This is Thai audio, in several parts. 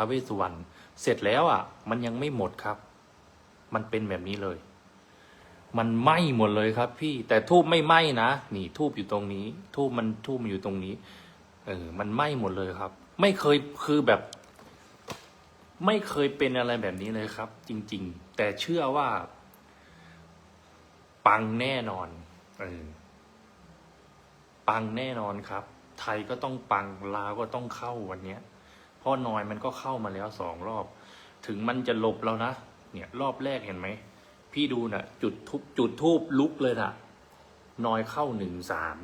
ท้าเวสสุวรรณเสร็จแล้วอะ มันยังไม่หมดครับ มันเป็นแบบนี้เลย มันไหม้หมดเลยครับ พี่แต่ทูบไม่ไหม้นะนี่ทูบอยู่ตรงนี้ ทูบมันทูบมันอยู่ตรงนี้ เออ มันไหม้หมดเลยครับ ไม่เคยคือแบบ ไม่เคยเป็นอะไรแบบนี้เลยครับ จริง ๆ แต่เชื่อว่า ปังแน่นอนเออปังแน่นอนครับ ไทยก็ต้องปังลาวก็ต้องเข้าวันเนี้ย เพราะนอยมันก็เข้ามาแล้วสองรอบ ถึงมันจะหลบแล้วนะ เนี่ยรอบแรกเห็นไหม พี่ดูนะ่ะ จุดทุบจุดทูบลุกเลยนะ่ะ นอยเข้าหนึ่งสาม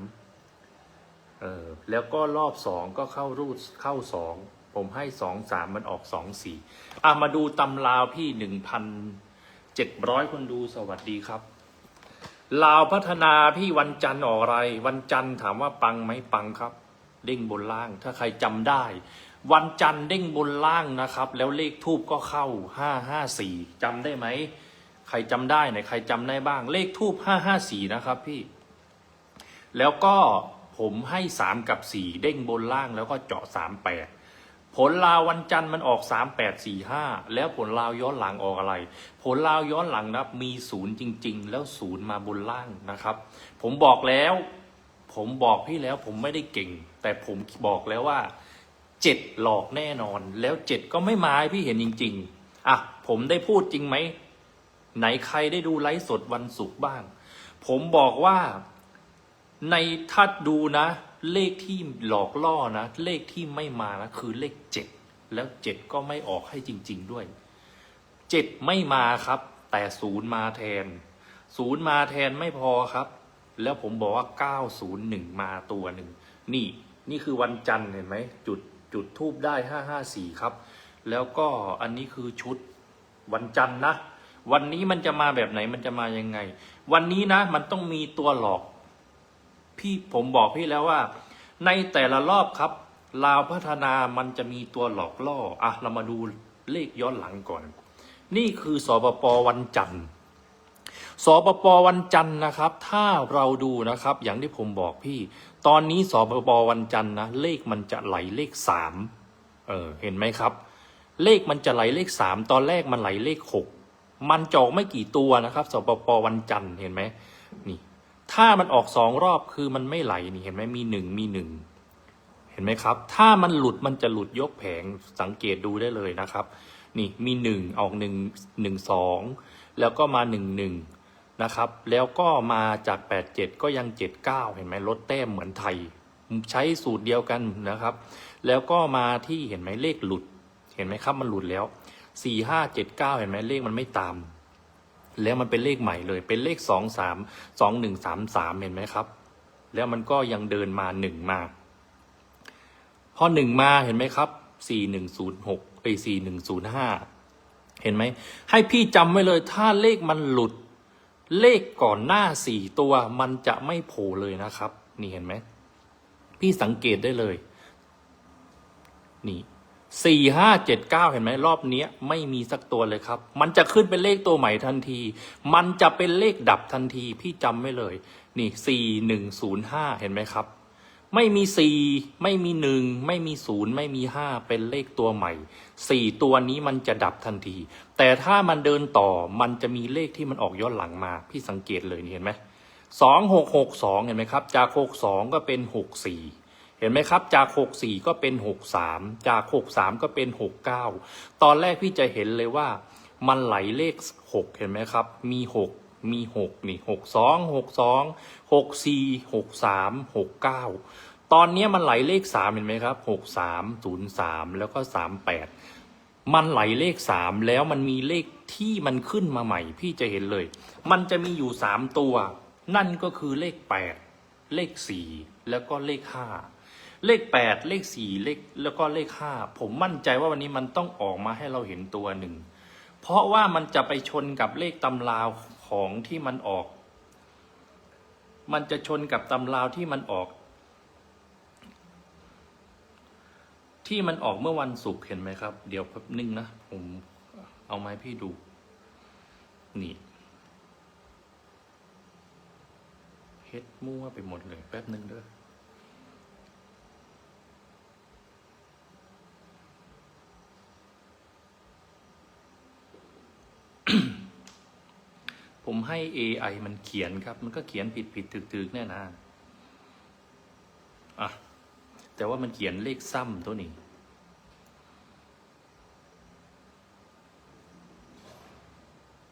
เออแล้วก็รอบสองก็เข้ารูดเข้าสองผมให้สองสามมันออกสองสี่อะมาดูตำราวพี่หนึ่งพันเจ็ดร้อยคนดูสวัสดีครับลาวพัฒนาพี่วันจันทร์ออกอะไร วันจันทร์ถามว่าปังไหมปังครับ เด้งบนล่าง ถ้าใครจำได้ วันจันทร์เด้งบนล่างนะครับ แล้วเลขทูบก็เข้าห้าห้าสี่จำได้ไหม ใครจำได้ไหนใครจำได้บ้าง เลขทูบห้าห้าสี่นะครับพี่ แล้วก็ผมให้สามกับสี่เด้งบนล่างแล้วก็เจาะสามแปดผลลาววันจันทร์มันออกสามแปดสี่ห้าแล้วผลลาวย้อนหลังออกอะไร ผลลาวย้อนหลังนะมีศูนย์จริง ๆ แล้วศูนย์มาบนล่างนะครับ ผมบอกแล้ว ผมบอกพี่แล้วผมไม่ได้เก่ง แต่ผมบอกแล้วว่า เจ็ดหลอกแน่นอน แล้วเจ็ดก็ไม่มาให้พี่เห็นจริง ๆอะผมได้พูดจริงไหม ไหนใครได้ดูไลฟ์สดวันศุกร์บ้าง ผมบอกว่าในถ้าดูนะ เลขที่หลอกล่อนะ เลขที่ไม่มานะคือเลขเจ็ดแล้วเจ็ดก็ไม่ออกให้จริง ๆด้วยเจ็ดไม่มาครับ แต่ศูนย์มาแทนศูนย์มาแทนไม่พอครับ แล้วผมบอกว่าเก้าศูนย์หนึ่งมาตัวหนึ่ง นี่ นี่คือวันจันทร์เห็นไหมจุด จุดทูบได้ห้าห้าสี่ครับ แล้วก็อันนี้คือชุดวันจันทร์นะ วันนี้มันจะมาแบบไหนมันจะมายังไง วันนี้นะ มันต้องมีตัวหลอก พี่ผมบอกพี่แล้วว่า ในแต่ละรอบครับลาวพัฒนามันจะมีตัวหลอกล่ออะเรามาดูเลขย้อนหลังก่อน นี่คือสปปวันจันทร์สปปวันจันทร์นะครับ ถ้าเราดูนะครับ อย่างที่ผมบอกพี่ ตอนนี้สปปวันจันทร์นะเลขมันจะไหลเลขสามเออเห็นไหมครับ เลขมันจะไหลเลขสามตอนแรกมันไหลเลขหกมันจอกไม่กี่ตัวนะครับสปปวันจันทร์เห็นไหมนี่ ถ้ามันออกสองรอบคือมันไม่ไหลนี่เห็นไหมมีหนึ่งมีหนึ่งเห็นไหมครับ ถ้ามันหลุดมันจะหลุดยกแผงสังเกตดูได้เลยนะครับ นี่มีหนึ่งออกหนึ่งหนึ่งสองแล้วก็มาหนึ่งหนึ่ง นะครับ แล้วก็มาจากแปดเจ็ดก็ยังเจ็ดเก้าเห็นไหมลดแต้มเหมือนไทย ใช้สูตรเดียวกันนะครับ แล้วก็มาที่เห็นไหมเลขหลุด เห็นไหมครับมันหลุดแล้วสี่ห้าเจ็ดเก้าเห็นไหมเลขมันไม่ตาม แล้วมันเป็นเลขใหม่เลย เป็นเลขสองสามสองหนึ่งสามสามเห็นไหมครับ แล้วมันก็ยังเดินมาหนึ่งมา พอหนึ่งมาเห็นไหมครับสี่หนึ่งศูนย์หกไอสี่หนึ่งศูนย์ห้าเห็นไหม ให้พี่จำไว้เลยถ้าเลขมันหลุด เลขก่อนหน้าสี่ตัวมันจะไม่โผล่เลยนะครับ นี่เห็นไหม พี่สังเกตได้เลย นี่สี่ห้าเจ็ดเก้าเห็นไหมรอบเนี้ยไม่มีสักตัวเลยครับ มันจะขึ้นเป็นเลขตัวใหม่ทันที มันจะเป็นเลขดับทันที พี่จำไว้เลย นี่สี่หนึ่งศูนย์ห้าเห็นไหมครับ ไม่มีสี่ไม่มีหนึ่งไม่มีศูนย์ไม่มีห้าเป็นเลขตัวใหม่สี่ตัวนี้มันจะดับทันที แต่ถ้ามันเดินต่อมันจะมีเลขที่มันออกย้อนหลังมา พี่สังเกตเลยนี่เห็นไหมสองหกหกสองเห็นไหมครับ จากหกสองก็เป็นหกสี่เห็นไหมครับ จากหกสี่ก็เป็นหกสามจากหกสามก็เป็นหกเก้าตอนแรกพี่จะเห็นเลยว่า มันไหลเลขหกเห็นไหมครับ มีหก มีหกนี่หกสองหกสองหกสี่หกสามหกเก้าตอนนี้มันไหลเลขสามเห็นไหมครับหกสามศูนย์สามแล้วก็สามแปดมันไหลเลขสามแล้วมันมีเลขที่มันขึ้นมาใหม่ พี่จะเห็นเลย มันจะมีอยู่สามตัว นั่นก็คือเลขแปดเลขสี่แล้วก็เลขห้าเลขแปดเลขสี่เลขแล้วก็เลขห้าผมมั่นใจว่าวันนี้มันต้องออกมาให้เราเห็นตัวหนึ่ง เพราะว่ามันจะไปชนกับเลขตำราว ของที่มันออก มันจะชนกับตำราวที่มันออก ที่มันออกเมื่อวันศุกร์เห็นไหมครับ เดี๋ยวแป๊บนึงนะ ผมเอาไม้พี่ดู นี่เฮ็ดมั่วไปหมดเลย แป๊บนึงเด้อ ให้ AI มันเขียนครับ มันก็เขียนผิดผิดถึกถึกแน่นะอะแต่ว่ามันเขียนเลขซ้ำตัวนี้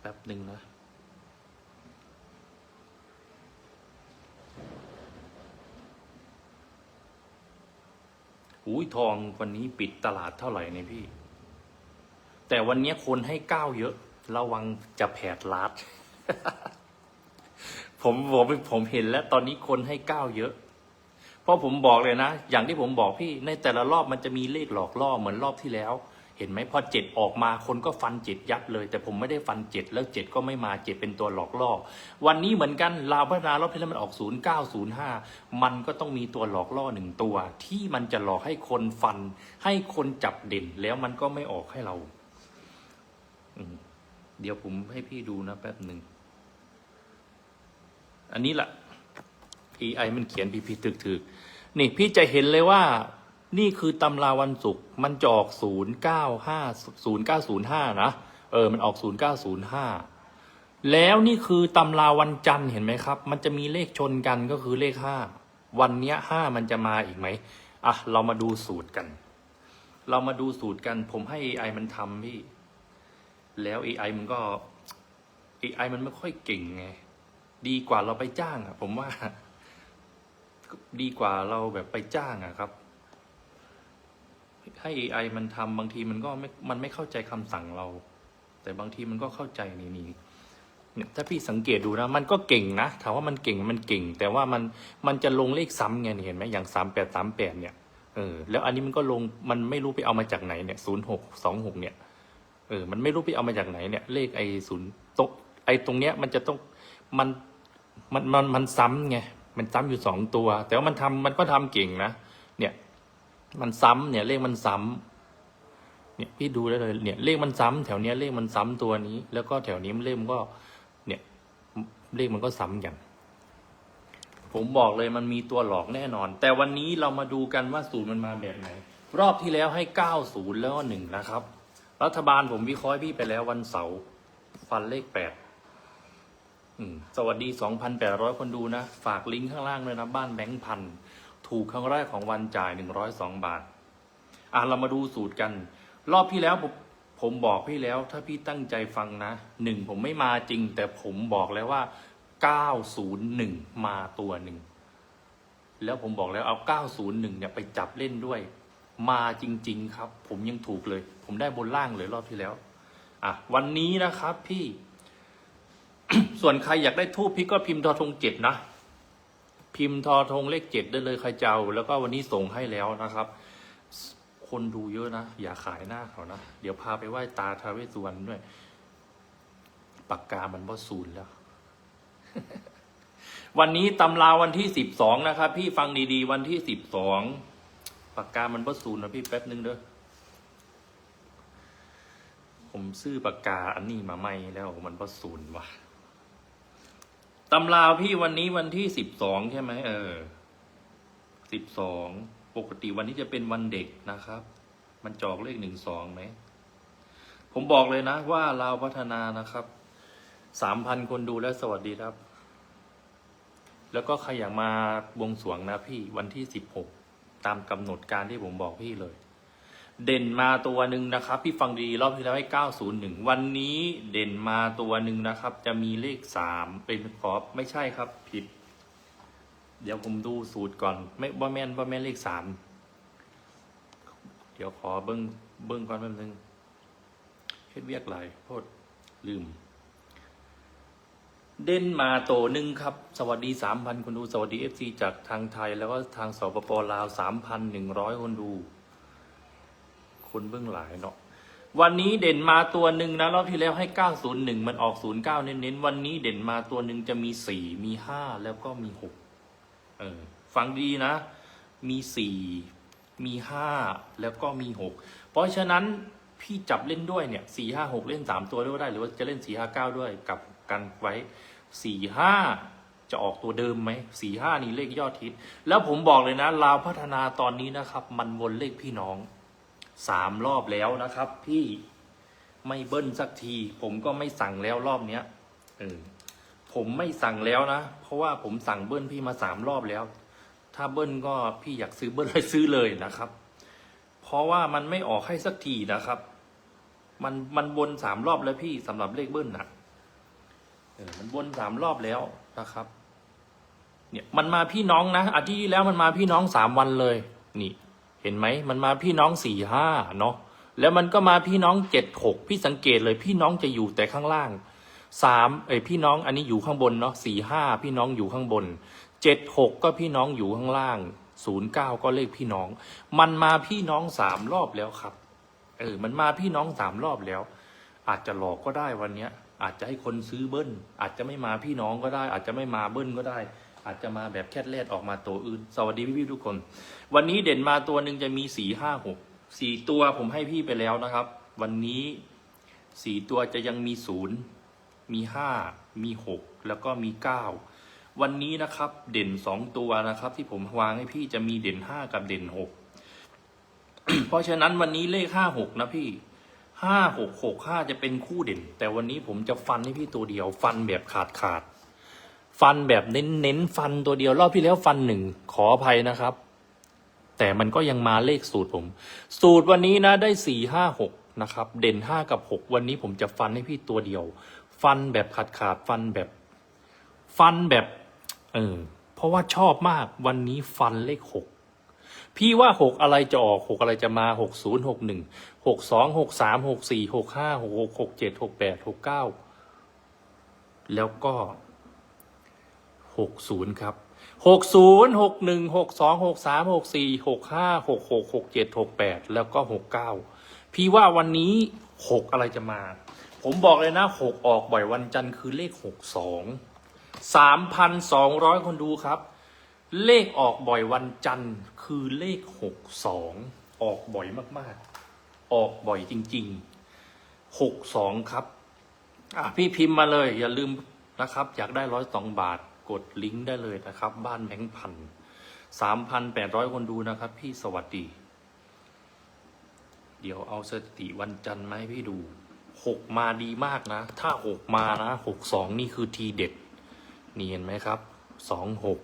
แป๊บหนึ่งนะอุ้ยทองวันนี้ปิดตลาดเท่าไหร่เนี่ยพี่ แต่วันนี้คนให้ก้าวเยอะ ระวังจะแผดลัด ผมผมผมเห็นแล้วตอนนี้คนให้เก้าเยอะ เพราะผมบอกเลยนะ อย่างที่ผมบอกพี่ในแต่ละรอบมันจะมีเลขหลอกล่อเหมือนรอบที่แล้ว เห็นไหมพอเจ็ดออกมาคนก็ฟันเจ็ดยับเลย แต่ผมไม่ได้ฟันเจ็ดแล้วเจ็ดก็ไม่มาเจ็ดเป็นตัวหลอกล่อ วันนี้เหมือนกันลาวพัฒนารอบที่แล้วมันออกศูนย์เก้าศูนย์ห้ามันก็ต้องมีตัวหลอกล่อหนึ่งตัว ที่มันจะหลอกให้คนฟัน ให้คนจับเด่นแล้วมันก็ไม่ออกให้เราเดี๋ยวผมให้พี่ดูนะแป๊บหนึ่ง อันนี้แหละ AI มันเขียนผิดผิดถึกถึกนี่พี่จะเห็นเลยว่า นี่คือตำราวันศุกร์มันจะออกศูนย์เก้าห้าศูนย์เก้าศูนย์ห้านะ เออ มันออกศูนย์เก้าศูนย์ห้าแล้วนี่คือตำราวันจันทร์เห็นไหมครับ มันจะมีเลขชนกันก็คือเลขห้าวันเนี้ยห้ามันจะมาอีกไหมอะ เรามาดูสูตรกัน เรามาดูสูตรกัน ผมให้ AI มันทำพี่ แล้ว AI มันก็ AI มันไม่ค่อยเก่งไง ดีกว่าเราไปจ้างอะ ผมว่า ดีกว่าเราแบบไปจ้างอะครับ ให้ AI มันทำบางทีมันก็ไม่มันไม่เข้าใจคำสั่งเรา แต่บางทีมันก็เข้าใจนี่นี่เนี่ยถ้าพี่สังเกตดูนะ มันก็เก่งนะถามว่ามันเก่งมันเก่ง แต่ว่ามันมันจะลงเลขซ้ำไงเห็นไหมอย่างสามแปดสามแปดเนี่ยเออแล้วอันนี้มันก็ลงมันไม่รู้ไปเอามาจากไหนเนี่ยศูนย์หกสองหกเนี่ยเออมันไม่รู้ไปเอามาจากไหนเนี่ย เลขไอศูนย์ตรงไอตรงเนี้ยมันจะต้องมัน มันมันมันซ้ำไงมันซ้ำอยู่สองตัว แต่ว่ามันทำมันก็ทำเก่งนะเนี่ย มันซ้ำเนี่ยเลขมันซ้ำเนี่ยพี่ดูได้เลยเนี่ย เลขมันซ้ำแถวเนี้ยเลขมันซ้ำตัวนี้ แล้วก็แถวนี้มันเลขมันก็ เนี่ย เลขมันก็ซ้ำกันผมบอกเลยมันมีตัวหลอกแน่นอน แต่วันนี้เรามาดูกันว่าสูตรมันมาแบบไหน รอบที่แล้วให้เก้าศูนย์แล้วก็หนึ่งนะครับ รัฐบาลผมวิเคราะห์พี่ไปแล้ววันเสาร์ฟันเลขแปด สวัสดี 2,800 คนดูนะ ฝากลิงก์ข้างล่างเลยนะ บ้านแบงค์พัน ถูกครั้งแรกของวันจ่าย 102 บาท อะเรามาดูสูตรกัน รอบที่แล้วผมผมบอกพี่แล้ว ถ้าพี่ตั้งใจฟังนะหนึ่งผมไม่มาจริง แต่ผมบอกแล้วว่า 901 มาตัวหนึ่ง แล้วผมบอกแล้วเอา 901 เนี่ยไปจับเล่นด้วย มาจริง ๆ ครับ ผมยังถูกเลย ผมได้บนล่างเลยรอบที่แล้ว อะวันนี้นะครับพี่ ส่วนใครอยากได้ทูบพี่ก็พิมพ์ทอทงเจ็ดนะ พิมพ์ทอทงเลขเจ็ดได้เลยใครเจ้า แล้วก็วันนี้ส่งให้แล้วนะครับ คนดูเยอะนะ อย่าขายหน้าเขานะ เดี๋ยวพาไปไหว้ตาทาเวสสุวรรณด้วย ปากกามันบ่ศูนย์แล้ว วันนี้ตำราวันที่สิบสองนะครับ พี่ฟังดีๆ วันที่สิบสองปากกามันบ่ศูนย์นะพี่แป๊บนึงเด้อผมซื้อปากกาอันนี้มาใหม่แล้วมันบ่ศูนย์ว่ะ ตำราพี่วันนี้วันที่สิบสองใช่ไหมเออสิบสองปกติวันนี้จะเป็นวันเด็กนะครับ มันจอกเลขหนึ่งสองไหมผมบอกเลยนะว่าเราพัฒนานะครับสามพันคนดูแล้วสวัสดีครับ แล้วก็ใครอยากมาบวงสรวงนะพี่วันที่สิบหกตามกำหนดการที่ผมบอกพี่เลย เด่นมาตัวหนึ่งนะครับ พี่ฟังดีรอบที่แล้วให้901 วันนี้เด่นมาตัวหนึ่งนะครับ จะมีเลขสามเป็นขอบไม่ใช่ครับผิด เดี๋ยวผมดูสูตรก่อน ไม่บ่แม่นบ่แม่นเลขสามเดี๋ยวขอเบิ้งเบิ้งก่อนแป๊บนึงเฮ็ดเวียกหลายโทษลืม เด่นมาโตหนึ่งครับ สวัสดีสามพันคนดู สวัสดีเอฟซีจากทางไทย แล้วก็ทางสปปลาวสามพันหนึ่งร้อยคนดู คนเบื้องหลายเนาะวันนี้เด่นมาตัวหนึ่งนะรอบที่แล้วให้ 901 มันออก 09 เน้นๆ วันนี้เด่นมาตัวหนึ่งจะมี 4 มี 5 แล้วก็มี 6 เออ ฟังดีนะ มี 4 มี 5 แล้วก็มี 6 เพราะฉะนั้นพี่จับเล่นด้วยเนี่ย 4 5 6 เล่น 3 ตัวด้วยได้ หรือว่าจะเล่น 4 5 9 ด้วยกับกันไว้ 4 5 จะออกตัวเดิมไหม 4 5 นี่เลขยอดฮิตแล้วผมบอกเลยนะลาวพัฒนาตอนนี้นะครับ มันวนเลขพี่น้อง สามรอบแล้วนะครับ พี่ไม่เบิ้ลสักที ผมก็ไม่สั่งแล้วรอบเนี้ยเออผมไม่สั่งแล้วนะ เพราะว่าผมสั่งเบิ้ลพี่มาสามรอบแล้ว ถ้าเบิ้ลก็พี่อยากซื้อเบิ้ลเลยซื้อเลยนะครับ เพราะว่ามันไม่ออกให้สักทีนะครับ มันมันวนสามรอบแล้วพี่สำหรับเลขเบิ้ลนะเออมันวนสามรอบแล้วนะครับ เนี่ยมันมาพี่น้องนะอาทิตย์ที่แล้วมันมาพี่น้องสามวันเลย นี่ เห็นไหมมันมาพี่น้องสี่ห้าเนาะแล้วมันก็มาพี่น้องเจ็ดหกพี่สังเกตเลยพี่น้องจะอยู่แต่ข้างล่างสามเอ้ยพี่น้องอันนี้อยู่ข้างบนเนาะสี่ห้าพี่น้องอยู่ข้างบนเจ็ดหกก็พี่น้องอยู่ข้างล่างศูนย์เก้าก็เลขพี่น้อง มันมาพี่น้องสามรอบแล้วครับ เออ มันมาพี่น้องสามรอบแล้ว อาจจะหลอกก็ได้วันเนี้ย อาจจะให้คนซื้อเบิ้ลอาจจะไม่มาพี่น้องก็ได้ อาจจะไม่มาเบิ้ลก็ได้ อาจจะมาแบบแคทเลดออกมาตัวอื่น สวัสดีพี่ๆทุกคน วันนี้เด่นมาตัวหนึ่งจะมีสี่ห้าหกสี่ตัวผมให้พี่ไปแล้วนะครับ วันนี้สี่ตัวจะยังมีศูนย์มีห้ามีหกแล้วก็มีเก้าวันนี้นะครับเด่นสองตัวนะครับ ที่ผมวางให้พี่จะมีเด่นห้ากับเด่นหกเพราะฉะนั้นวันนี้เลขห้าหกนะพี่ห้าหกหกห้าจะเป็นคู่เด่น แต่วันนี้ผมจะฟันให้พี่ตัวเดียว ฟันแบบขาดขาด ฟันแบบเน้นเน้นฟันตัวเดียวรอบที่แล้วฟันหนึ่งขออภัยนะครับ แต่มันก็ยังมาเลขสูตรผม สูตรวันนี้นะได้สี่ห้าหกนะครับ เด่นห้ากับหกวันนี้ผมจะฟันให้พี่ตัวเดียว ฟันแบบขาดขาดฟันแบบ ฟันแบบ เออเพราะว่าชอบมากวันนี้ฟันเลขหกพี่ว่าหกอะไรจะออกหกอะไรจะมาหกศูนย์หกหนึ่งหกสองหกสามหกสี่หกห้าหกหกหกเจ็ดหกแปดหกเก้าแล้วก็ หกศูนย์ครับหกศูนย์หกหนึ่งหกสองหกสามหกสี่หกห้าหกหกหกเจ็ดหกแปดแล้วก็หกเก้าพี่ว่าวันนี้หกอะไรจะมา ผมบอกเลยนะหกออกบ่อยวันจันทร์คือเลขหกสองสามพันสองร้อยคนดูครับ เลขออกบ่อยวันจันทร์คือเลขหกสองออกบ่อยมากๆ ออกบ่อยจริงๆหกสองครับ อะพี่พิมพ์มาเลยอย่าลืมนะครับ อยากได้ร้อยสองบาท กดลิงก์ได้เลยนะครับ บ้านแบงค์พันสามพันแปดร้อยคนดูนะครับ พี่สวัสดี เดี๋ยวเอาสถิติวันจันทร์มาให้พี่ดูหกมาดีมากนะ ถ้าหกมานะหกสองนี่คือทีเด็ด นี่เห็นไหมครับสองหก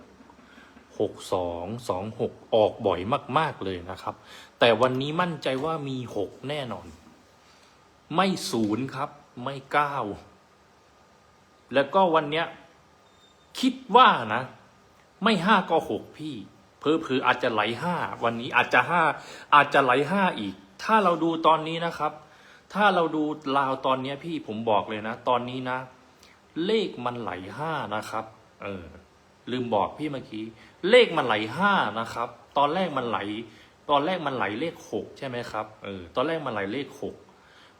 หกสองสองหกออกบ่อยมาก ๆเลยนะครับ แต่วันนี้มั่นใจว่ามีหกแน่นอน ไม่ศูนย์ครับ ไม่เก้าแล้วก็วันเนี้ย คิดว่านะ ไม่ห้าก็หกพี่ เพอเพอๆอาจจะไหลห้าวันนี้อาจจะห้าอาจจะไหลห้าอีก ถ้าเราดูตอนนี้นะครับ ถ้าเราดูลาวตอนนี้พี่ผมบอกเลยนะ ตอนนี้นะ เลขมันไหลห้านะครับ เออ ลืมบอกพี่เมื่อกี้ เลขมันไหลห้านะครับ ตอนแรกมันไหล ตอนแรกมันไหลเลขหกใช่ไหมครับเออตอนแรกมันไหลเลขหก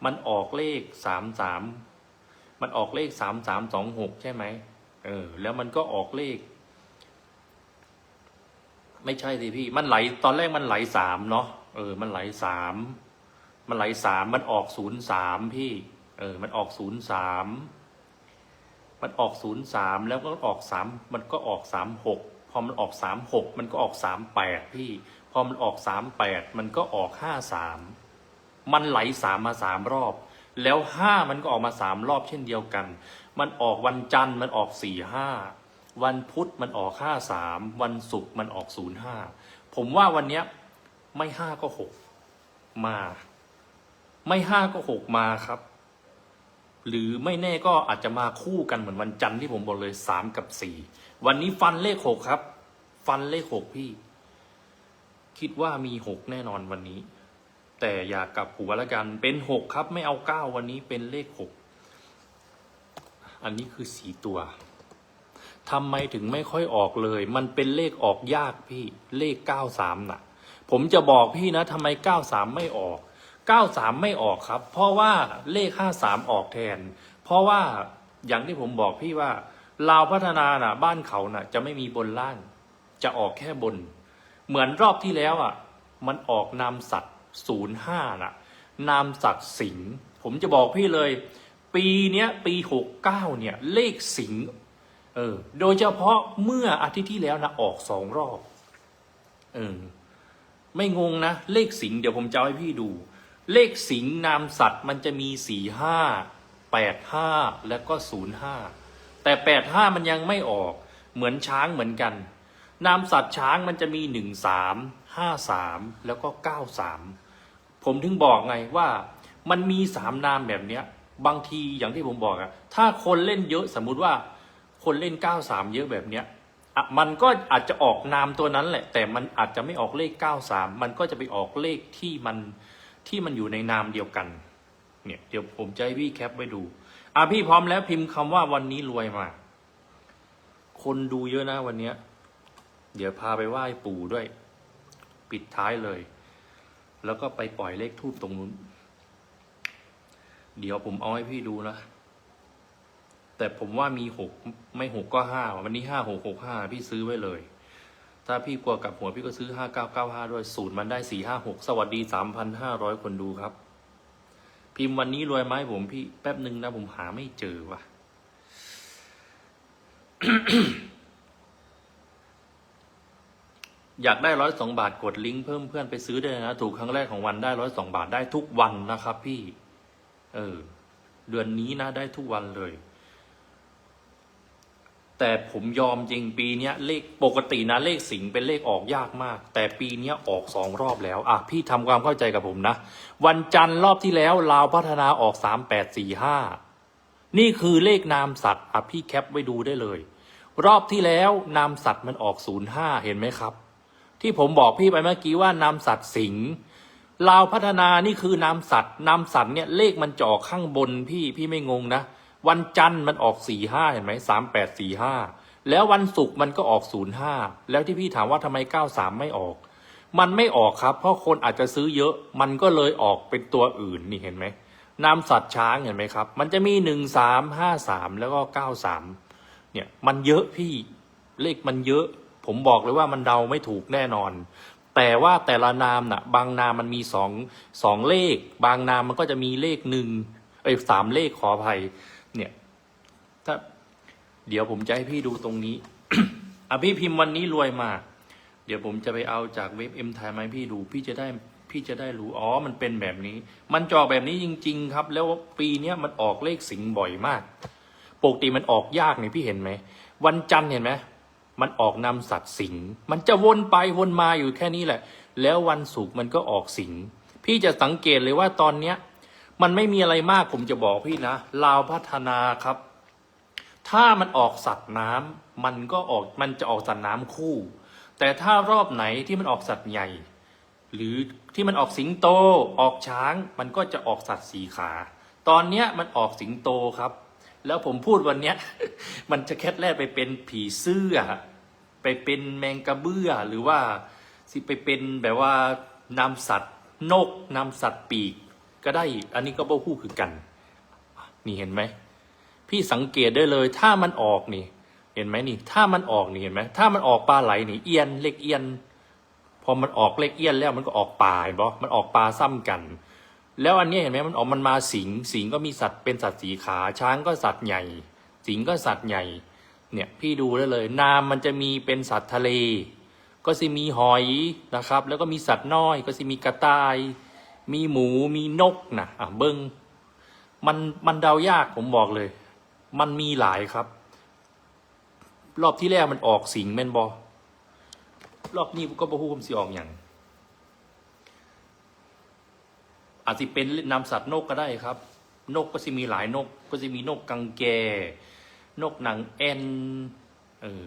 มันออกเลขสามสามมันออกเลขสามสามสองหกใช่ไหม เออ แล้วมันก็ออกเลข ไม่ใช่สิพี่ มันไหลตอนแรกมันไหลสามเนาะเออ มันไหลสามมันไหลสามมันออกศูนย์สามพี่ เออ มันออกศูนย์สามมันออกศูนย์สามแล้วก็ออกสามมันก็ออกสามหกพอมันออกสามหกมันก็ออกสามแปดพี่ พอมันออกสามแปดมันก็ออกห้าสามมันไหลสามมาสามรอบ แล้วห้ามันก็ออกมาสามรอบเช่นเดียวกัน มันออกวันจันทร์มันออกสี่ห้าวันพุธมันออกห้าสามวันศุกร์มันออกศูนย์ห้าผมว่าวันเนี้ยไม่ห้าก็หกมา ไม่ห้าก็หกมาครับ หรือไม่แน่ก็อาจจะมาคู่กันเหมือนวันจันทร์ที่ผมบอกเลยสามกับสี่วันนี้ฟันเลขหกครับ ฟันเลขหกพี่ คิดว่ามีหกแน่นอนวันนี้ แต่อย่ากลับหัวละกันเป็นหกครับ ไม่เอาเก้าวันนี้เป็นเลขหก อันนี้คือสีตัวทำไมถึงไม่ค่อยออกเลย มันเป็นเลขออกยากพี่ เลขเก้าสามน่ะ ผมจะบอกพี่นะทำไมเก้าสามไม่ออกเก้าสามไม่ออกครับ เพราะว่าเลขห้าสามออกแทน เพราะว่าอย่างที่ผมบอกพี่ว่าลาวพัฒนาน่ะ บ้านเขาน่ะ จะไม่มีบนล่าง จะออกแค่บน เหมือนรอบที่แล้วอะ มันออกนามสัตว์ศูนย์ห้าน่ะ นามสัตว์สิงห์ผมจะบอกพี่เลย ปีเนี้ยปีหกเก้าเนี่ยเลขสิงเออโดยเฉพาะเมื่ออาทิตย์ที่แล้วนะออกสองรอบเออไม่งงนะ เลขสิงเดี๋ยวผมจะให้พี่ดู เลขสิงนามสัตว์มันจะมีสี่ห้าแปดห้าแล้วก็ศูนย์ห้าแต่แปดห้ามันยังไม่ออก เหมือนช้างเหมือนกัน นามสัตว์ช้างมันจะมีหนึ่งสามห้าสามแล้วก็เก้าสามผมถึงบอกไงว่า มันมีสามนามแบบเนี้ย บางทีอย่างที่ผมบอกอะถ้าคนเล่นเยอะสมมุติว่าคนเล่นเก้าสามเยอะแบบเนี้ยอะมันก็อาจจะออกนามตัวนั้นแหละ แต่มันอาจจะไม่ออกเลขเก้าสามมันก็จะไปออกเลขที่มันที่มันอยู่ในนามเดียวกัน เนี่ย เดี๋ยวผมจะให้พี่แคปไว้ดูอะพี่พร้อมแล้วพิมพ์คำว่าวันนี้รวยมา คนดูเยอะนะวันเนี้ย เดี๋ยวพาไปไหว้ปู่ด้วย ปิดท้ายเลย แล้วก็ไปปล่อยเลขทูบตรงนู้น เดี๋ยวผมเอาให้พี่ดูนะ แต่ผมว่ามีหกไม่หกก็ห้าวันนี้ห้าหกหกห้าพี่ซื้อไว้เลย ถ้าพี่กลัวกลับหัวพี่ก็ซื้อห้าเก้าเก้าห้าด้วยสูตรมันได้สี่ห้าหกสวัสดีสามพันห้าร้อยคนดูครับ พิมพ์วันนี้รวยไหมผมพี่แป๊บหนึ่งนะผมหาไม่เจอว่ะอยากได้ร้อยสองบาทกดลิงก์เพิ่มเพื่อนไปซื้อได้นะ ถูกครั้งแรกของวันได้ร้อยสองบาทได้ทุกวันนะครับพี่ เออ เดือนนี้นะได้ทุกวันเลย แต่ผมยอมจริงปีนี้เลขปกตินะเลขสิงเป็นเลขออกยากมาก แต่ปีนี้ออกสองรอบแล้ว อะ พี่ทำความเข้าใจกับผมนะ วันจันทร์รอบที่แล้วลาวพัฒนาออกสามแปดสี่ห้านี่คือเลขนามสัตว์อะพี่แคปไว้ดูได้เลย รอบที่แล้วนามสัตว์มันออกศูนย์ห้าเห็นไหมครับ ที่ผมบอกพี่ไปเมื่อกี้ว่านามสัตว์สิงห์ ลาวพัฒนานี่คือนามสัตว์นามสัตว์เนี่ยเลขมันจะอข้างบนพี่พี่ไม่งงนะ วันจันทร์มันออกสี่ห้าเห็นไหมสามแปดสี่ห้าแล้ววันศุกร์มันก็ออกศูนย์ห้าแล้วที่พี่ถามว่าทำไมเก้าสามไม่ออก มันไม่ออกครับ เพราะคนอาจจะซื้อเยอะ มันก็เลยออกเป็นตัวอื่นนี่เห็นไหมนามสัตว์ช้างเห็นไหมครับ มันจะมีหนึ่งสามห้าสามแล้วก็เก้าสามเนี่ยมันเยอะพี่เลขมันเยอะ ผมบอกเลยว่ามันเดาไม่ถูกแน่นอน แต่ว่าแต่ละนามน่ะ บางนามมันมีสองสองเลข บางนามมันก็จะมีเลขหนึ่งเอ้ยสามเลขขออภัย เนี่ย ถ้า เดี๋ยวผมจะให้พี่ดูตรงนี้อะพี่พิมพ์วันนี้รวยมา เดี๋ยวผมจะไปเอาจากเว็บเอ็มไทยมาให้พี่ดู พี่จะได้ พี่จะได้รู้ อ๋อ มันเป็นแบบนี้ มันจอแบบนี้จริง ๆ ครับ แล้วปีเนี้ยมันออกเลขสิงบ่อยมาก ปกติมันออกยากเนี่ยพี่เห็นไหม วันจันทร์เห็นไหม มันออกนำสัตว์สิงมันจะวนไปวนมาอยู่แค่นี้แหละ แล้ววันศุกร์มันก็ออกสิงพี่จะสังเกตเลยว่าตอนเนี้ย มันไม่มีอะไรมากผมจะบอกพี่นะลาวพัฒนาครับ ถ้ามันออกสัตว์น้ำมันก็ออกมันจะออกสัตว์น้ำคู่ แต่ถ้ารอบไหนที่มันออกสัตว์ใหญ่ หรือที่มันออกสิงโต ออกช้าง มันก็จะออกสัตว์สีขา ตอนเนี้ยมันออกสิงโตครับ แล้วผมพูดวันเนี้ย มันจะแคทแรกไปเป็นผีเสื้อ ไปเป็นแมงกระเบื้อหรือว่าสิไปเป็นแบบว่านำสัตว์นกนำสัตว์ปีก ก็ได้ อันนี้ก็บ่คู่คือกัน นี่เห็นไหม พี่สังเกตได้เลยถ้ามันออกนี่ เห็นไหมนี่ ถ้ามันออกนี่เห็นไหมถ้ามันออกปลาไหลนี่เอียนเล็กเอียน พอมันออกเล็กเอียนแล้วมันก็ออกปลาเห็นปะมันออกปลาซ้ำกัน แล้วอันนี้เห็นไหมมันออกมันมาสิงสิงก็มีสัตว์เป็นสัตว์สีขาช้างก็สัตว์ใหญ่ สิงก็สัตว์ใหญ่ เนี่ยพี่ดูได้เลย นามมันจะมีเป็นสัตว์ทะเล ก็จะมีหอยนะครับ แล้วก็มีสัตว์น้อย ก็จะมีกระต่าย มีหมูมีนกนะอะเบิ้งมันมันเดายากผมบอกเลย มันมีหลายครับ รอบที่แรกมันออกสิงแม่นบอรอบนี้ก็บ่ฮู้ผมสิออกอย่าง อาจจะเป็นนำสัตว์นกก็ได้ครับ นกก็จะมีหลายนก ก็จะมีนกกังแก นกหนังแอนเออ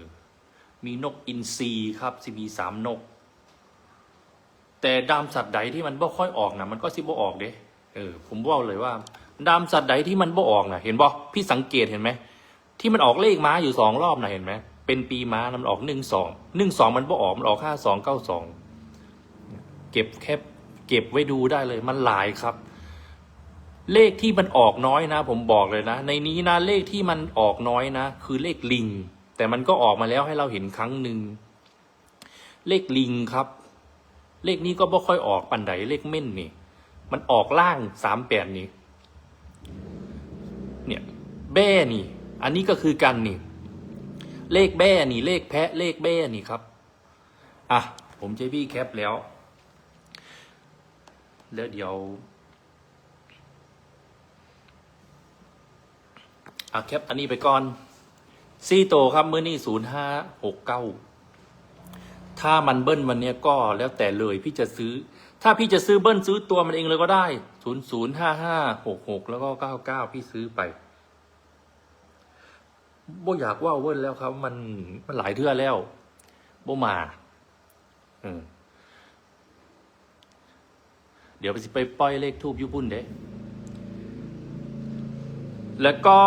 มีนกอินทรีครับจะมีสามนก แต่ดามสัตว์ใดที่มันบ่ค่อยออกนะมันก็สิบ่ออกเด้เออผมบอกเลยว่า ดามสัตว์ใดที่มันบ่ออกนะเห็นบ่พี่สังเกตเห็นไหมที่มันออกเลขม้าอยู่สองรอบนะเห็นไหมเป็นปีม้านะมันออกหนึ่งสองหนึ่งสองมันบ่ออกมันออกห้าสองเก้าสองเก็บแคป เก็บไว้ดูได้เลยมันหลายครับ เลขที่มันออกน้อยนะ ผมบอกเลยนะ ในนี้นะเลขที่มันออกน้อยนะ คือเลขลิง แต่มันก็ออกมาแล้วให้เราเห็นครั้งหนึ่งเลขลิงครับ เลขนี้ก็บ่ค่อยออกปันไดเลขเม่นนี่ มันออกล่างสามแปดนี่เนี่ยแบ้นี่ อันนี้ก็คือกันนี่ เลขแบ้นี่ เลขแพะเลขแบ้นี่ครับ อะ ผมใช้พี่แคปแล้ว แล้วเดี๋ยวอะแคปอันนี้ไปก่อนซี่โตครับมื้อนี้ศูนย์ห้าหกเก้าถ้ามันเบิ้ลวันนี้ก็แล้วแต่เลยพี่จะซื้อ ถ้าพี่จะซื้อเบิ้ลซื้อตัวมันเองเลยก็ได้ศูนย์ศูนย์ห้าห้าหกหกแล้วก็เก้าเก้าพี่ซื้อไปบ่อยากว่าเบิ้ลแล้วครับ มันมันหลายเทื่อแล้วบ่มาออเดี๋ยวไปไปปล่อยเลขทูบยุบุ่นเด้แล้วก็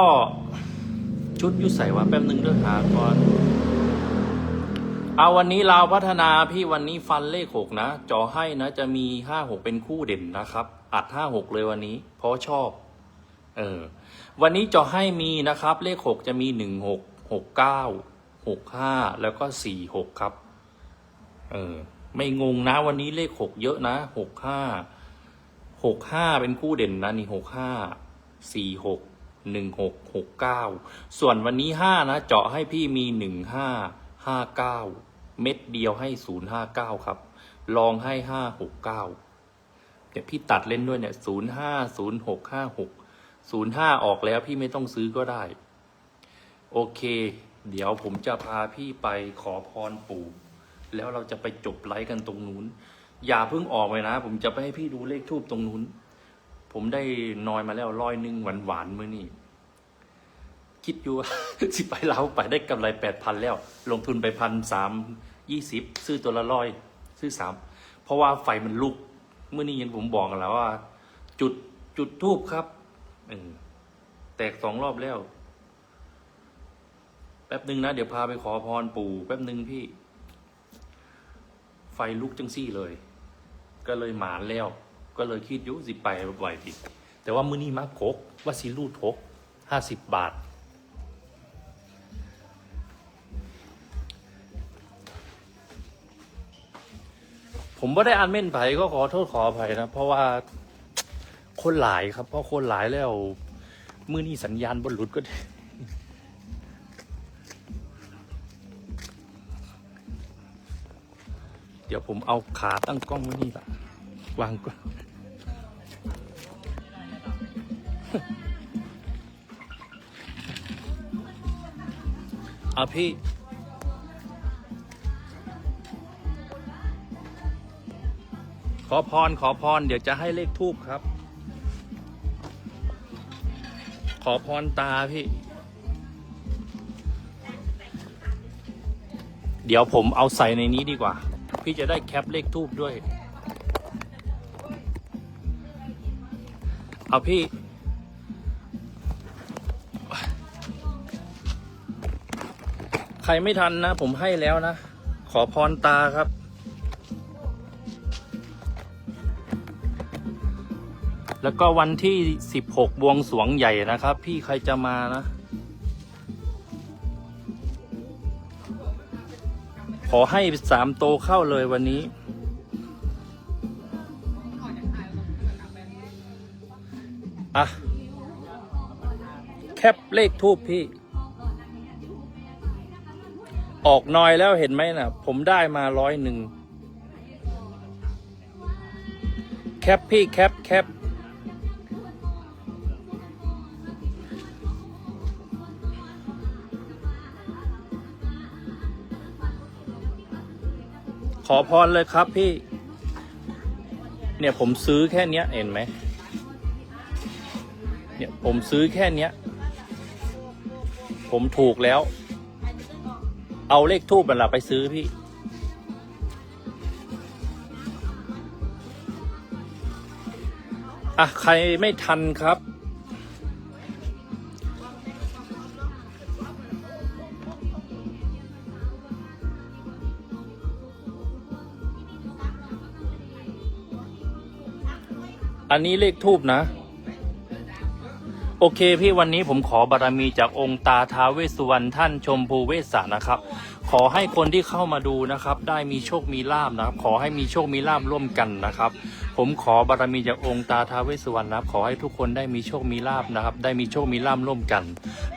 ชุดยุใส่ว่าแป๊บหนึ่งเรื่องหาก่อนเอาวันนี้เราพัฒนาพี่วันนี้ฟันเลขหกนะจอให้นะจะมีห้าหกเป็นคู่เด่นนะครับ อัดห้าหกเลยวันนี้ เพราะชอบ เออ วันนี้จอให้มีนะครับ เลขหกจะมีหนึ่งหกหกเก้าหกห้าแล้วก็สี่หกครับ เออ ไม่งงนะ วันนี้เลขหกเยอะนะหกห้า หกห้าเป็นคู่เด่นนะนี่หกห้าสี่หกหนึ่งหกหกเก้าส่วนวันนี้ห้านะเจาะให้พี่มีหนึ่งห้าห้าเก้าเม็ดเดียวให้ศูนย์ห้าเก้าครับ ลองให้ห้าหกเก้าเนี่ยพี่ตัดเล่นด้วยเนี่ยศูนย์ห้าศูนย์หกห้าหกศูนย์ห้าออกแล้วพี่ไม่ต้องซื้อก็ได้ โอเค เดี๋ยวผมจะพาพี่ไปขอพรปู่ แล้วเราจะไปจบไลฟ์กันตรงนู้น อย่าเพิ่งออกเลยนะ ผมจะไปให้พี่ดูเลขทูบตรงนู้น ผมได้นอยมาแล้วร้อยหนึ่งหวานหวานๆมื่อนี่คิดอยู่ว่าสิไปเราไปได้กำไรแปดพันแล้ว ลงทุนไปพันสามยี่สิบซื้อตัวละร้อยซื้อสามเพราะว่าไฟมันลุก เมื่อนี้ยังผมบอกกันแล้วว่า จุดจุดทูบครับอแตกสองรอบแล้ว แป๊บหนึ่งนะ เดี๋ยวพาไปขอพรปู่ แป๊บหนึ่งพี่ ไฟลุกจังซี่เลย ก็เลยหมานแล้ว ก็เลยคิดยุสิไปไหวดิแต่ว่ามื้อนี้มาโกกว่าสิรูดทกห้าสิบบาท ผมไม่ได้อ่านเม่นไผก็ขอโทษขออภัยนะ เพราะว่าคนหลายครับ เพราะคนหลายแล้ว มื้อนี้สัญญาณบนหลุดก็ เดี๋ยวผมเอาขาตั้งกล้องไว้นี่ละวางก่อนเอาพี่ขอพรขอพร เดี๋ยวจะให้เลขทูบครับ ขอพรตาพี่ เดี๋ยวผมเอาใส่ในนี้ดีกว่า พี่จะได้แคปเลขทูบด้วย เอาพี่ ใครไม่ทันนะ ผมให้แล้วนะ ขอพรตาครับ แล้วก็วันที่ 16 บวงสวงใหญ่นะครับ พี่ใครจะมานะ ขอให้สามโตเข้าเลยวันนี้ อะ แคปเลขทูบพี่ ออกน้อยแล้วเห็นไหมนะ่ะ ผมได้มาร้อยหนึ่ง แคปพี่แคปแคป ขอพรเลยครับพี่ เนี่ยผมซื้อแค่เนี้ยเห็นไหม เนี่ยผมซื้อแค่เนี้ย ผมถูกแล้ว เอาเลขทูบมันละไปซื้อพี่ อะ ใครไม่ทันครับ อันนี้เลขทูบนะ โอเคพี่วันนี้ผมขอบารมีจากองค์ตาท้าเวสุวรรณท่านชมพูเวสสานะครับ ขอให้คนที่เข้ามาดูนะครับ ได้มีโชคมีลาบนะครับ ขอให้มีโชคมีลาบร่วมกันนะครับ ผมขอบารมีจากองค์ตาท้าเวสุวรรณนะครับ ขอให้ทุกคนได้มีโชคมีลาบนะครับ ได้มีโชคมีลาบร่วมกัน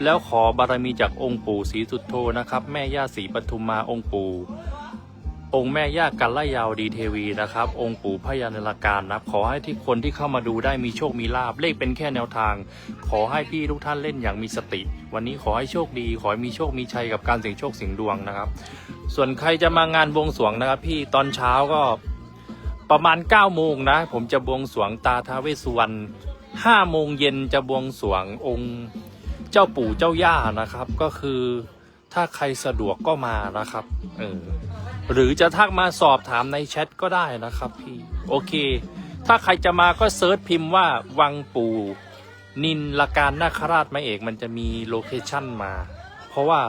แล้วขอบารมีจากองค์ปู่ศรีสุโธนะครับ แม่ย่าศรีปทุมมาองค์ปู่ องค์แม่ย่ากันละยาวดีเทวีนะครับ องค์ปู่พญานรการนับขอให้ที่คนที่เข้ามาดูได้มีโชคมีลาบเลขเป็นแค่แนวทาง ขอให้พี่ทุกท่านเล่นอย่างมีสติ วันนี้ขอให้โชคดี ขอให้มีโชคมีชัยกับการเสี่ยงโชคเสี่ยงดวงนะครับ ส่วนใครจะมางานบวงสรวงนะครับ พี่ตอนเช้าก็ประมาณ9ก้าโมงนะ ผมจะบวงสรวงตาทาวเวสสุวรรณห้าโมงเย็นจะบวงสรวงองค์เจ้าปู่เจ้าย่านะครับ ก็คือถ้าใครสะดวกก็มานะครับเออ หรือจะทักมาสอบถามในแชทก็ได้นะครับพี่ โอเค ถ้าใครจะมาก็เซิร์ชพิมพ์ว่าวังปู่นินละการนาคราชมาเอกมันจะมีโลเคชั่นมา เพราะว่า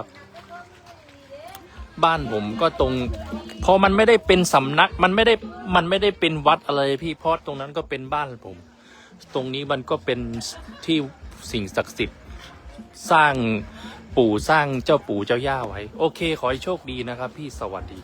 บ้านผมก็ตรงพราะมันไม่ได้เป็นสำนักมันไม่ได้มันไม่ได้เป็นวัดอะไรพี่เพราะตรงนั้นก็เป็นบ้านผม ตรงนี้มันก็เป็นที่สิ่งศักดิ์สิทธิ์สร้างปู่สร้างเจ้าปู่เจ้าย่าไว้ โอเค ขอให้โชคดีนะครับ พี่สวัสดี